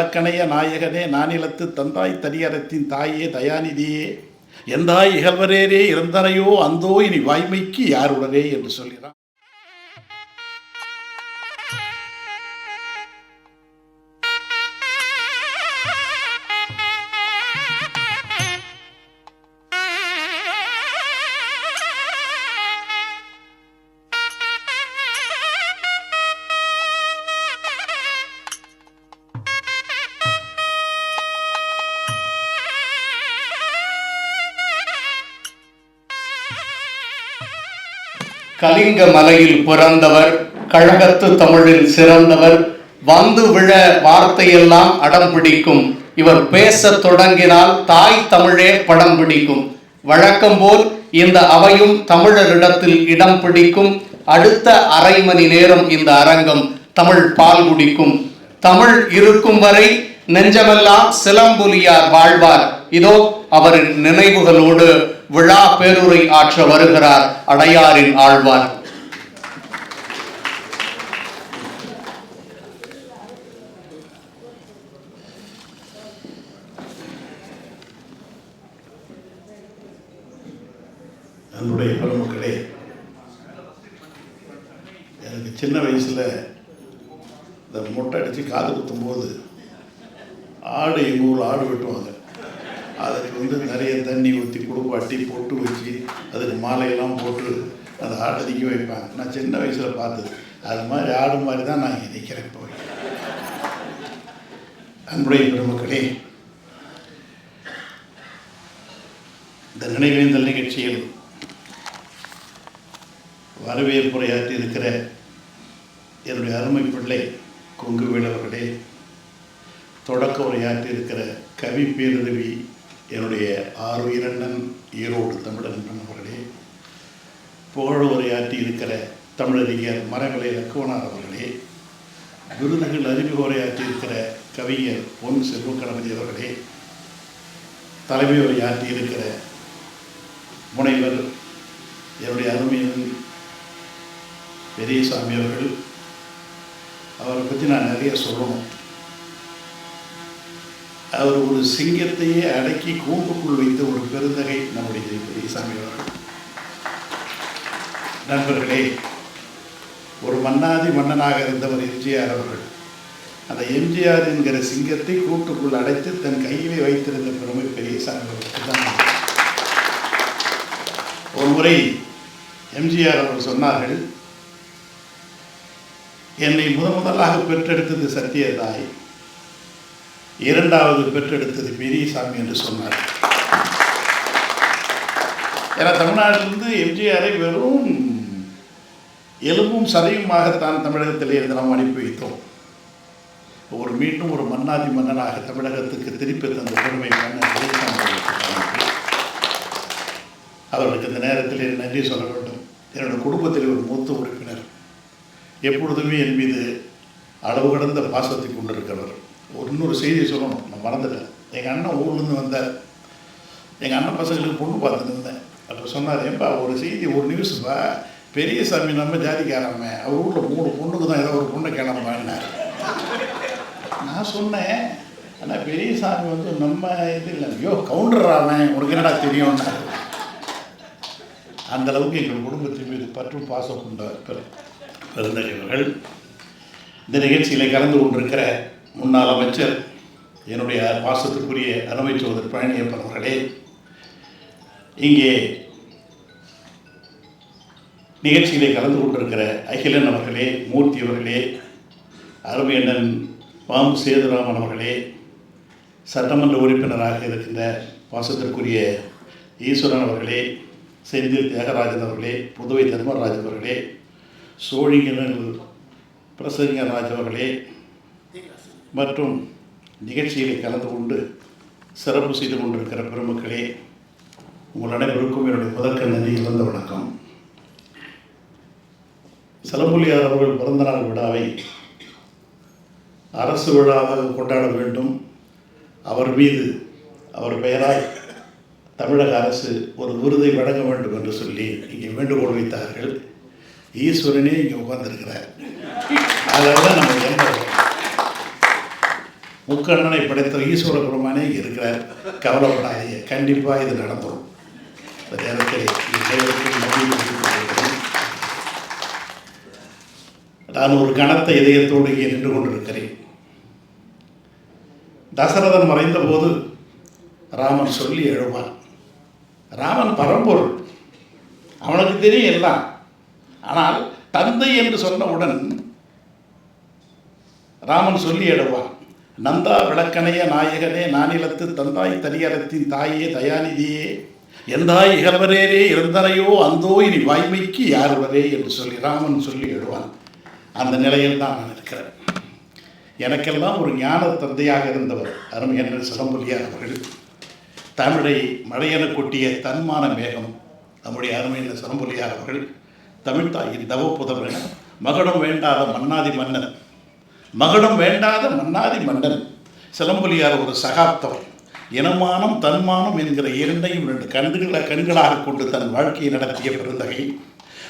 அடக்கணைய நாயகனே நானிலத்து தந்தாய் தனியரத்தின் தாயே தயாநிதியே. எந்தாய் இகழ்வரேரே இறந்தனையோ அந்தோ இனி வாய்மைக்கு யாருடனே என்று சொல்கிறான். கலிங்க மலையில் பிறந்தவர் கழகத்து தமிழில் சிறந்தவர் வந்து விழ வார்த்தையெல்லாம் அடம் பிடிக்கும். இவர் பேசத் தொடங்கினால் தாய் தமிழே படம் பிடிக்கும். வழக்கம் போல் இந்த அவையும் தமிழரிடத்தில் இடம் பிடிக்கும். அடுத்த அரை மணி நேரம் இந்த அரங்கம் தமிழ் பால் குடிக்கும். தமிழ் இருக்கும் வரை நெஞ்சமெல்லாம் சிலம்பொலியார் வாழ்வார். இதோ அவரின் நினைவுகளோடு விழா பேருரை ஆற்ற வருகிறார் அடையாரின் ஆழ்வார். என்னுடைய பெருமக்களே எனக்கு சின்ன வயசில் இந்த மொட்டை அடித்து காது குத்தும்போது ஆடு எங்கள் ஊரில் ஆடு வெட்டுவாங்க. அதுக்கு வந்து நிறைய தண்ணி ஊற்றி குடுப்பாட்டி பொட்டு வச்சு அதுக்கு மாலையெல்லாம் போட்டு அந்த ஆட்டை வைப்பாங்க. நான் சின்ன வயசில் பார்த்தது. அது மாதிரி ஆடு மாதிரி தான் நான் இங்கே நிற்கிறேன் போய் அன்புடைய பெருமக்களே இந்த நினைவேந்தல் நிகழ்ச்சியில் வரவேற்புரையாற்றி இருக்கிற என்னுடைய அருமை பிள்ளை கொங்கு வீழவர்களே தொடக்க உரையாற்றி இருக்கிற கவி பேருதவி என்னுடைய ஆறு இரண்டன் ஈரோடு தமிழன் அவர்களே புகழ்வரையாற்றி இருக்கிற தமிழறிஞர் மரங்களை லக்குவனார் அவர்களே விருதுகள் அறிமுக உரையாற்றி இருக்கிற கவிஞர் பொன் செல்வக்கணபதி அவர்களே தலைமை உரையாற்றி இருக்கிற முனைவர் என்னுடைய அருமையின் பெரியசாமி அவர்கள் அவரை பற்றி நான் நிறைய சொல்லணும். அவர் ஒரு சிங்கத்தையே அடக்கி கூப்புக்குள் வைத்த ஒரு பெருந்தகை நம்முடைய பெரியசாமி அவர்கள் நண்பர்களே ஒரு மன்னாதி மன்னனாக இருந்தவர் எம்ஜிஆர் அவர்கள். அந்த எம்ஜிஆர் என்கிற சிங்கத்தை கூட்டுக்குள் அடைத்து தன் கையிலே வைத்திருந்த பெருமை பெரியசாமி அவர்களுக்கு தான் ஒரு முறை எம்ஜிஆர் அவர்கள் சொன்னார்கள் என்னை முத முதலாக பெற்றெடுத்தது சத்தியதாய். இரண்டாவது பெற்றெடுத்தது பெரியசாமி என்று சொன்னார். ஏன்னா தமிழ்நாட்டிலிருந்து எம்ஜிஆரை வெறும் எலும்பும் சதையுமாகத்தான் தமிழகத்திலே இருந்து நாம் அனுப்பி வைத்தோம். ஒரு மீண்டும் ஒரு மன்னாதி மன்னனாக தமிழகத்துக்கு திருப்பி தந்த பெருமை அவர்களுக்கு அவர்களுக்கு இந்த நேரத்தில் நன்றி சொல்ல வேண்டும். என்னோட குடும்பத்தில் ஒரு மூத்த உறுப்பினர். எப்பொழுதுமே என் மீது அளவு கடந்த பாசத்தை கொண்டிருக்கிறவர். ஒரு இன்னொரு செய்தியை சொல்லணும். நான் மறந்துட்டேன். எங்கள் அண்ணன் ஊர்லேருந்து வந்தார். எங்கள் அண்ணன் பசங்களுக்கு பொண்ணு பார்த்துட்டு இருந்தேன். அப்போ சொன்னார் ஏன்பா ஒரு செய்தி ஒரு நியூஸ்ப்பா பெரிய சாமி நம்ம ஜாதிக்காரமே அவர் ஊரில் மூணு பொண்ணுக்கு தான் ஏதோ ஒரு பொண்ணை கிளம்பான்னார். நான் சொன்னேன் ஆனால் பெரியசாமி வந்து நம்ம இது இல்லை. ஐயோ கவுண்டர் அவன் உனக்கு என்னடா தெரியும்னா அந்த அளவுக்கு எங்கள் குடும்பத்தின் மீது பற்றும் பாசம் கொண்ட பெருந்தலைவர்கள் இந்த நிகழ்ச்சியில் கலந்து கொண்டிருக்கிற முன்னாள் அமைச்சர் என்னுடைய பாசத்துக்குரிய அருமை சோதர் பழனியப்பன் அவர்களே இங்கே நிகழ்ச்சியிலே கலந்து கொண்டிருக்கிற அகிலன் அவர்களே மூர்த்தி அவர்களே அருமையண்ணன் பாம்பு சேதுராமன் அவர்களே சட்டமன்ற உறுப்பினராக இருக்கின்ற பாசத்திற்குரிய ஈஸ்வரன் அவர்களே செந்தில் தியாகராஜன் அவர்களே புதுவை தர்மராஜ் அவர்களே சோழிங்கனல் பிரசங்கராஜ் அவர்களே மற்றும் நிகழ்ச்சிகளை கலந்து கொண்டு சிறப்பு செய்து கொண்டிருக்கிற பெருமக்களே உங்கள் அனைவருக்கும் என்னுடைய முதற்க நன்றி இழந்த வணக்கம். சிலம்புலியார் அவர்கள் பிறந்தநாள் விழாவை அரசு விழாவாக கொண்டாட வேண்டும். அவர் மீது அவர் பெயராய் தமிழக அரசு ஒரு விருதை வழங்க வேண்டும் என்று சொல்லி இங்கே வேண்டுகோள் வைத்தார்கள். ஈஸ்வரனே இங்கே உட்கார்ந்துருக்கிறார். அதனால நம்ம எந்த முக்கண்ணனை படைத்த ஈஸ்வர பெருமானே இருக்கிறார். கவலைப்படாதீங்க கண்டிப்பாக இது நடந்துடும் இந்த நேரத்தில் நான் ஒரு கனத்த இதயத்தோடு இங்கே நின்று கொண்டிருக்கிறேன். தசரதன் மறைந்த போது ராமன் சொல்லி எழுவான் ராமன் பரம்பொருள். அவனுக்கு தெரியும் எல்லாம். ஆனால் தந்தை என்று சொன்னவுடன் ராமன் சொல்லி எழுவான் நந்தா விளக்கணைய நாயகனே நானிலத்து தந்தாய் தனியரத்தின் தாயே தயாநிதியே. எந்தாய் இகழ்வரேரே இருந்தனையோ அந்தோ இனி வாய்மைக்கு யாருவரே என்று சொல்லி ராமன் சொல்லி எழுவான். அந்த நிலையில் தான் நான் இருக்கிறேன். எனக்கெல்லாம் ஒரு ஞான தந்தையாக இருந்தவர் அருமையன் சிலம்பொலியார் அவர்கள். தமிழை மழையென கொட்டிய தன்மான மேகம் நம்முடைய அருமையில் சிலம்பொலியார் அவர்கள் தமிழ்தாயின் தவப்புதவன் மகடம் வேண்டாத மன்னாதி மன்னன் மகடம் வேண்டாத மன்னாதி மன்னன். சிலம்பொலியார் ஒரு சகாப்தவர். இனமானம் தன்மானம் என்கிற இரண்டையும் ரெண்டு கண்களை கண்களாக கொண்டு தன் வாழ்க்கையை நடத்திய பெருந்தகை.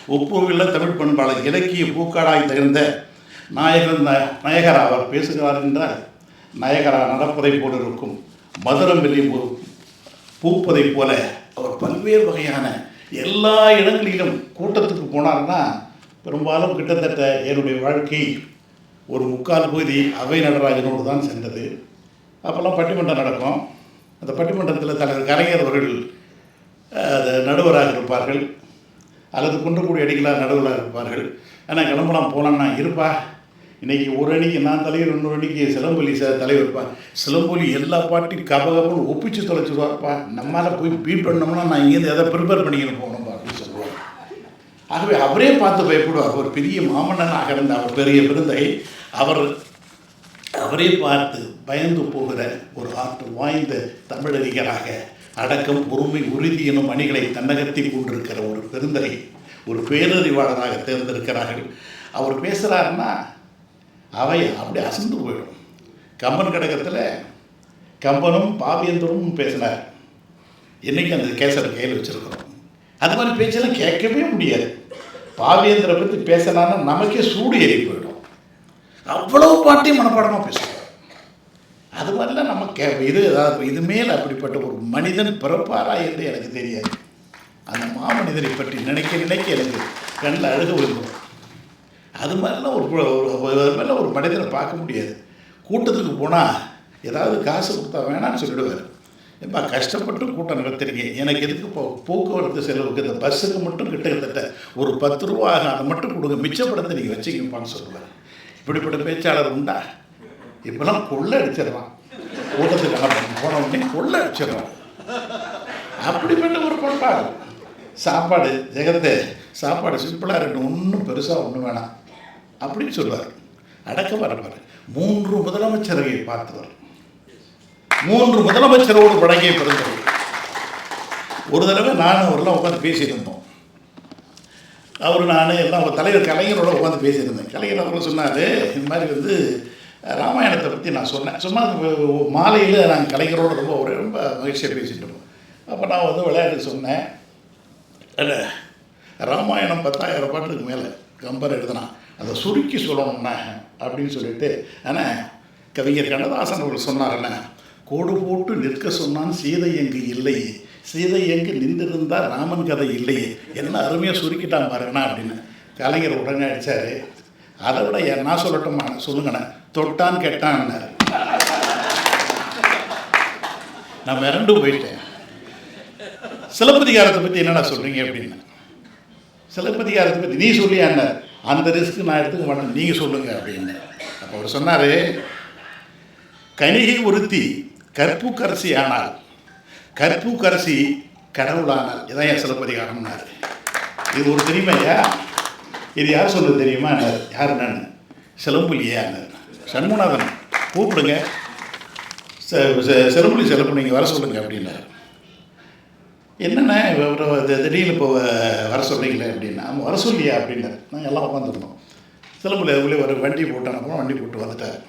ஒப்புவில்ல தமிழ் பண்பாளர் இலக்கிய பூக்காடாய் தகுந்த நாயகன் ந- அவர் பேசுகிறார் என்றால் நாயகரா நடப்பதை போல இருக்கும். மதுரம் வெளி பூப்பதை போல அவர் பல்வேறு வகையான எல்லா இடங்களிலும் கூட்டத்துக்கு போனார்னா பெரும்பாலும் கிட்டத்தட்ட என்னுடைய வாழ்க்கை ஒரு முக்கால் பகுதி அவை நடராஜனோடு தான் சென்றது. அப்போல்லாம் பட்டிமன்றம் நடக்கும். அந்த பட்டிமன்றத்தில் தலைவர் கலைஞர் அவர்கள் அது நடுவராக இருப்பார்கள். அல்லது குன்றக்குடி அடிகளாக நடுவராக இருப்பார்கள். ஆனால் கிளம்பலாம் போனோம்னா இருப்பா. இன்றைக்கி ஒரு அணிக்கு நான் தலைவர் இன்னொரு அணிக்கு சிலம்பொலி சார் தலைவர் இருப்பா. சிலம்பொலி எல்லா பாட்டையும் கபகபன்னு ஒப்பிச்சு தொலைச்சிருவாப்பா நம்மளால் போய் பீட் பண்ணோம்னா நான் இங்கேருந்து எதை ப்ரிப்பேர் பண்ணிக்கணும் போகணும்? ஆகவே அவரே பார்த்து பயப்படுவார். ஒரு பெரிய மாமன்னனாக இருந்த அவர் பெரிய விருந்தை. அவர் அவரே பார்த்து பயந்து போகிற ஒரு ஆற்றல் வாய்ந்த தமிழறிஞராக அடக்கம் பொறுமை உறுதி எனும் அணிகளை தன்னகத்தில் கொண்டிருக்கிற ஒரு பெருந்தகை ஒரு பேரறிவாளராக தேர்ந்தெடுக்கிறார்கள். அவர் பேசுகிறாருன்னா அவை அப்படியே அசந்து போயிடும். கம்பன் கடகத்தில் கம்பனும் பாவேந்தரும் பேசினார். இன்னைக்கு அந்த கேசரை கையில் வச்சுருக்கிறோம்? அது மாதிரி பேச்செல்லாம் கேட்கவே முடியாது. பாவேந்தரை பற்றி பேசினான்னா நமக்கே சூடு ஏறி போயிடும். அவ்வளோ பாட்டையும் மனப்பாடமாக பேசுவோம் அது மாதிரிலாம் நம்ம கே இது அதாவது இது மேல் அப்படிப்பட்ட ஒரு மனிதன் பிறப்பாரா என்று எனக்கு தெரியாது. அந்த மாமனிதரை பற்றி நினைக்க நினைக்க எனக்கு கண்ணில் அழுக விழுந்துடும். அது மாதிரிலாம் ஒரு ஒரு அது மாதிரிலாம் ஒரு மனிதனை பார்க்க முடியாது. கூட்டத்துக்கு போனால் ஏதாவது காசு கொடுத்தா வேணாம்னு சொல்லிடுவார். ஏப்பா கஷ்டப்பட்டு கூட்டம் நடத்திருக்கேன் எனக்கு எதுக்கு போ போக்குவரத்து செலவுக்கு இந்த பஸ்ஸுக்கு மட்டும் கிட்டத்தட்ட ஒரு பத்து ரூபா ஆகும். அதை மட்டும் கொடுங்க. மிச்சப்படுத்த நீங்கள் வச்சுக்கப்பான்னு சொல்லுவார் இப்படிப்பட்ட பேச்சாளர் உண்டா? இப்போல்லாம் கொள்ளை அடிச்சிடலாம் கூட்டத்துக்கு அனுப்பணும் போன உடனே கொள்ளை அடிச்சிடலாம் அப்படிப்பட்ட ஒரு பண்பாடு சாப்பாடு ஜெகதே சாப்பாடு சிம்பிளாக இருக்கணும் ஒன்றும் பெருசாக ஒன்றும் வேணாம். அப்படின்னு சொல்லுவார். அடக்க வரப்பார். மூன்று முதலமைச்சர்களை பார்த்தவர் மூன்று முதலமைச்சரோடு பழகிய பிறந்தவர் ஒரு தடவை நானும் அவரெல்லாம் உட்காந்து பேசியிருந்தோம் அவர் நான் எல்லாம் அவர் தலைவர் கலைஞரோட உட்காந்து பேசியிருந்தேன் கலைஞர் அவர் சொன்னார் இந்த மாதிரி வந்து ராமாயணத்தை பற்றி நான் சொன்னேன். சும்மா மாலையில் நாங்கள் கலைஞரோட ரொம்ப ஒரு ரொம்ப மகிழ்ச்சியாக பேசிகிட்டு இருப்போம் அப்போ நான் வந்து விளையாட்டு சொன்னேன். அல்ல ராமாயணம் பத்தாயிரம் பாட்டுக்கு மேலே கம்பர் எழுதினான் அதை சுருக்கி சொல்லணும்னா அப்படின்னு சொல்லிட்டு ஆனால் கவிஞர் கண்ணதாசன் அவர்கள் சொன்னார்ல கோடு போட்டு நிற்க சொன்னான் சீதை எங்கு இல்லை? சீதை எங்கு நின்றிருந்தால் ராமன் கதை இல்லையே என்ன அருமையாக சுருக்கிட்டான் பாருங்கண்ணா அப்படின்னு கலைஞர் உடனே அடித்தார் அதை விட நான் சொல்லட்டுமா சொல்லுங்கண்ணே. தொட்டான் கெட்டான் நான் மிரண்டு போயிட்டேன். சிலப்பதிகாரத்தை பற்றி என்னடா சொல்கிறீங்க அப்படின்னு. சிலப்பதிகாரத்தை பற்றி நீ சொல்லியாண்ண அந்த ரிஸ்க்கு நான் எடுத்துக்க மாட்டேன் நீங்கள் சொல்லுங்கள் அப்படின்னு. அப்போ அவர் சொன்னார் கணிகை ஒருத்தி கற்பூக்கரசி ஆனால் கற்பூக்கரசி கடவுளானால். இதான் என் சிலப்பதிகாரம்னாரு. இது ஒரு தெரியுமையா? இது யார் சொல்றது தெரியுமா யார் நான்? சிலம்புலியா சண்முகநாதன் கூப்பிடுங்க. சிலம்புலி செ- நீங்கள் வர சொல்லுங்க அப்படின்னாரு. என்னென்ன திடீர்னு இப்போ வர சொல்கிறீங்களே அப்படின்னா நம்ம வர சொல்லியா? அப்படின்னாரு. நாங்கள் எல்லாம் உட்காந்துருந்தோம் சிலம்புலி அதுக்குள்ளே ஒரு வண்டி போட்டான். அப்புறம் வண்டி போட்டு வந்துட்டார்.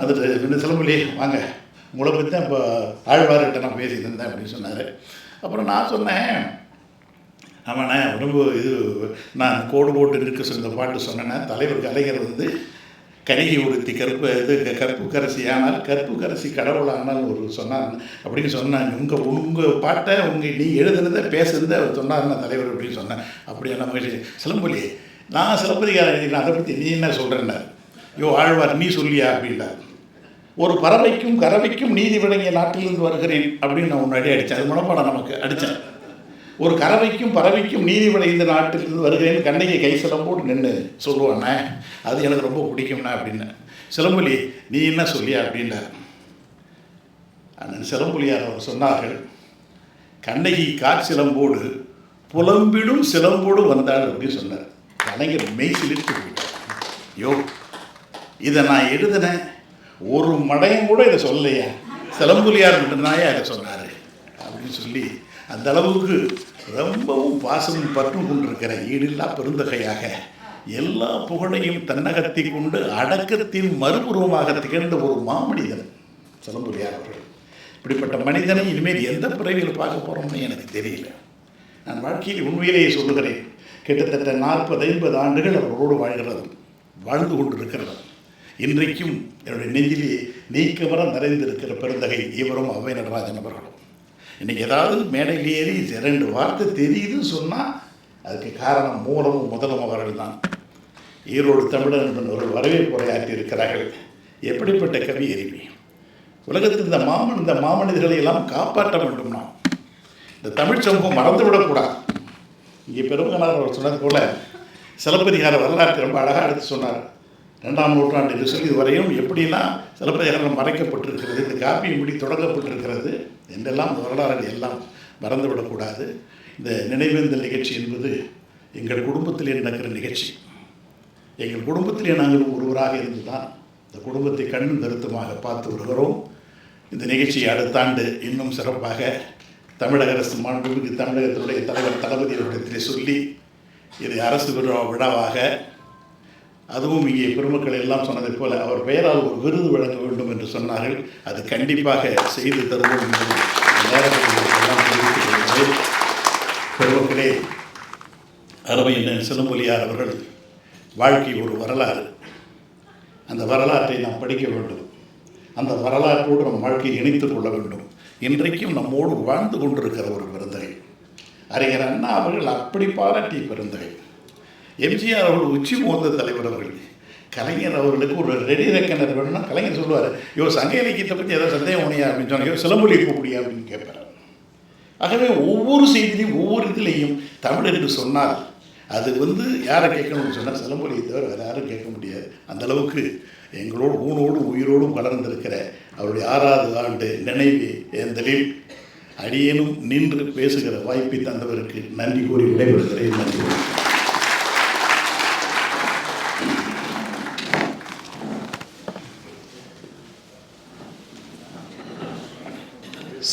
வந்துட்டு சிலம்புலி வாங்க. உங்களை பற்றி தான் இப்போ ஆழ்வார்கிட்ட நான் பேசியிருந்தேன் இருந்தேன் அப்படின்னு சொன்னார். அப்புறம் நான் சொன்னேன் ஆமாண்ணே ரொம்ப இது நான் கோடு போட்டு இருக்க சொன்ன பாட்டு சொன்னேன்னா தலைவர் கலைஞர் வந்து கரிகை உடுத்தி கருப்பு இது கருப்பு கரசி ஆனால் கருப்பு கரசி கடவுள் ஆனால் ஒரு சொன்னார் அப்படின்னு சொன்னாங்க. உங்கள் உங்கள் பாட்டை உங்கள் நீ எழுதுனதை பேசுனதை அவர் சொன்னார்னா தலைவர் அப்படின்னு சொன்னேன் அப்படியான மகிழ்ச்சி. சிலம்பொலி நான் சிலப்பதிகாரம் எழுதினேன் அதை பற்றி நீ என்ன சொல்கிறேன்னார் யோ ஆழ்வார் நீ சொல்லியா அப்படின்றார் ஒரு பறவைக்கும் கறவைக்கும் நீதி விளங்கிய நாட்டிலிருந்து வருகிறேன் அப்படின்னு நான் முன்னாடி அடித்தேன். அது மனப்பாடம் நமக்கு? அடித்தேன். ஒரு கறவைக்கும் பறவைக்கும் நீதி விளைந்த நாட்டிலிருந்து வருகிறேன்னு கண்ணகி கை சிலம்போடு நின்று சொல்லுவானே அது எனக்கு ரொம்ப பிடிக்கும்ண்ணா அப்படின்னு. சிலம்புலி நீ என்ன சொல்லியா? அப்படின்னார் அண்ணன் சிலம்புலியார் அவர் சொன்னார்கள் கண்ணகி காற்சிலம்போடு புலம்பிடும் சிலம்போடு வந்தாள் அப்படின்னு சொன்னார். கலைஞர் மெய் சிலிர்த்து போயிட்டார். யோ இதை நான் எழுதினேன். ஒரு மடையும் கூட இதை சொல்லலையா. சிலம்புலியார் மட்டும்தாயா இதை சொன்னார். அப்படின்னு சொல்லி அந்த அளவுக்கு ரொம்பவும் பாசமும் பற்றும் கொண்டிருக்கிற ஈடில்லா பெருந்தகையாக எல்லா புகழையும் தன்னகத்தி கொண்டு அடக்கத்தின் மறுபுருவமாக திகழ்ந்த ஒரு மாமனிதன் சிலம்புலியார் அவர்கள். இப்படிப்பட்ட மனிதனை இனிமேல் எந்த பிறவியில் பார்க்க போகிறோம்னு எனக்கு தெரியல. நான் வாழ்க்கையில் உண்மையிலேயே சொல்லுகிறேன் கிட்டத்தட்ட நாற்பது ஐம்பது ஆண்டுகள் அவரோடு வாழ்கிறது வாழ்ந்து கொண்டிருக்கிறது. இன்றைக்கும் என்னுடைய நெஞ்சிலே நீக்கமர நிறைந்திருக்கிற பெருந்தகை இவரும் அவை நடராஜன் அவர்களும். இன்னைக்கு ஏதாவது மேடையில் ஏறி ரெண்டு வார்த்தை தெரியுதுன்னு சொன்னால் அதுக்கு காரணம் மூலமும் முதலும் அவர்கள் தான் ஈரோடு தமிழன் என்ற ஒரு வரவேற்பு உரையாற்றி இருக்கிறார்கள். எப்படிப்பட்ட கவி எரிமை உலகத்தில் இந்த மாமன் இந்த மாமனிதர்களை எல்லாம் காப்பாற்ற வேண்டும் நாம். இந்த தமிழ் சமூகம் மறந்துவிடக்கூடாது. இங்கே பெருமகனார் அவர் சொன்னது போல சிலப்பதிகார வரலாற்றை ரொம்ப அழகாக எடுத்து சொன்னார். ரெண்டாம் நூற்றாண்டு சொல்லி வரையும் எப்படிலாம் சிலப்பதிகாரம் மறைக்கப்பட்டிருக்கிறது இந்த காப்பி இப்படி தொடங்கப்பட்டிருக்கிறது என்றெல்லாம் வரலாறுகள் எல்லாம் மறந்துவிடக்கூடாது. இந்த நினைவேந்தல் நிகழ்ச்சி என்பது எங்கள் குடும்பத்திலே நடக்கிற நிகழ்ச்சி. எங்கள் குடும்பத்திலே நாங்கள் ஒருவராக இருந்து தான் இந்த குடும்பத்தை கண்ணும் கருத்துமாக பார்த்து வருகிறோம். இந்த நிகழ்ச்சியை அடுத்த ஆண்டு இன்னும் சிறப்பாக தமிழக அரசு மாண்புமிகு தமிழகத்தினுடைய தலைவர் தளபதி அவர்களிடத்திலே சொல்லி இதை அரசு விழா விழாவாக அதுவும் இங்கே பெருமக்கள் எல்லாம் சொன்னதைப் போல அவர் பெயரால் ஒரு விருது வழங்க வேண்டும் என்று சொன்னார்கள். அது கண்டிப்பாக செய்து தருவோம் என்பது பெருமக்களே அருமையின் சிலம்பொலியார் அவர்கள் வாழ்க்கை ஒரு வரலாறு. அந்த வரலாற்றை நாம் படிக்க வேண்டும். அந்த வரலாற்றோடு நம் வாழ்க்கையை இணைத்துக் கொள்ள வேண்டும். இன்றைக்கும் நம்மோடு வாழ்ந்து கொண்டிருக்கிற ஒரு பெருந்தகை அறிஞர் அண்ணா அவர்கள் அப்படி பாராட்டிய பெருந்தகை எம்ஜிஆர் அவர்கள் உச்சி மோந்த தலைவர் அவர்கள். கலைஞர் அவர்களுக்கு ஒரு ரெடி ரெக்கனர் வேணும்னா கலைஞர் சொல்லுவார் யோ சங்க இலக்கியத்தை பற்றி ஏதாவது சந்தேகம் உனியா அப்படின்னு சொன்னால் யோ சிலம்பொலி கூப்பிடியா அப்படின்னு கேட்பார் ஆகவே ஒவ்வொரு செய்திலையும் ஒவ்வொரு இதுலேயும் தமிழ் என்று சொன்னால் அது வந்து யாரை கேட்கணும்னு சொன்னால் சிலம்பொலியை தவிர வேறு யாரும் கேட்க முடியாது. அந்த அளவுக்கு எங்களோடு ஊனோடும் உயிரோடும் வளர்ந்திருக்கிற அவருடைய ஆறாவது ஆண்டு நினைவு ஏந்தலில் அடியேனும் நின்று பேசுகிற வாய்ப்பை தந்தவருக்கு நன்றி கூறி விடைபெறுகிறேன். நன்றி.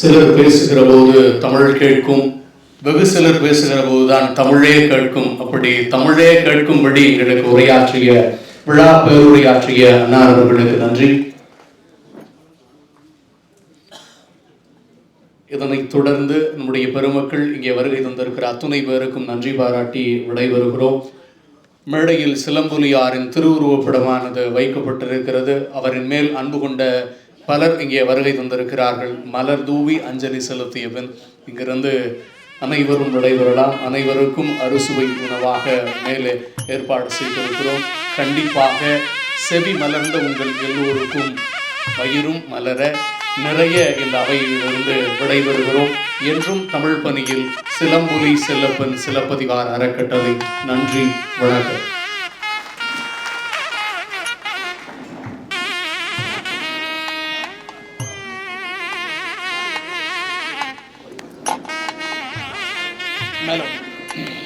சிலர் பேசுகிற போது தமிழ் கேட்கும் வெகு சிலர் பேசுகிற போதுதான் தமிழே கேட்கும். அப்படி தமிழே கேட்கும்படி எங்களுக்கு உரையாற்றிய விழா பேருரையாற்றிய அண்ணா அவர்களுக்கு நன்றி. இதனைத் தொடர்ந்து நம்முடைய பெருமக்கள் இங்கே வருகை தந்திருக்கிற அத்துணை பேருக்கும் நன்றி பாராட்டி விடைபெறுகிறோம். மேடையில் சிலம்புலியாரின் திருவுருவப்படமானது வைக்கப்பட்டிருக்கிறது. அவரின் மேல் அன்பு கொண்ட பலர் இங்கே வருகை தந்திருக்கிறார்கள். மலர் தூவி அஞ்சலி செலுத்திய பின் இங்கிருந்து அனைவரும் விடைபெறலாம். அனைவருக்கும் அறுசுவை உணவாக மேலே ஏற்பாடு செய்திருக்கிறோம். கண்டிப்பாக செவி மலர்ந்த உங்கள் எல்லோருக்கும் வயிறும் மலர நிறைய இந்த அவையிலிருந்து விடைபெறுகிறோம். என்றும் தமிழ் பணியில் சிலம்புலி செல்லப்பன் சிலப்பதிகார் அறக்கட்டளை. நன்றி வணக்கம். melody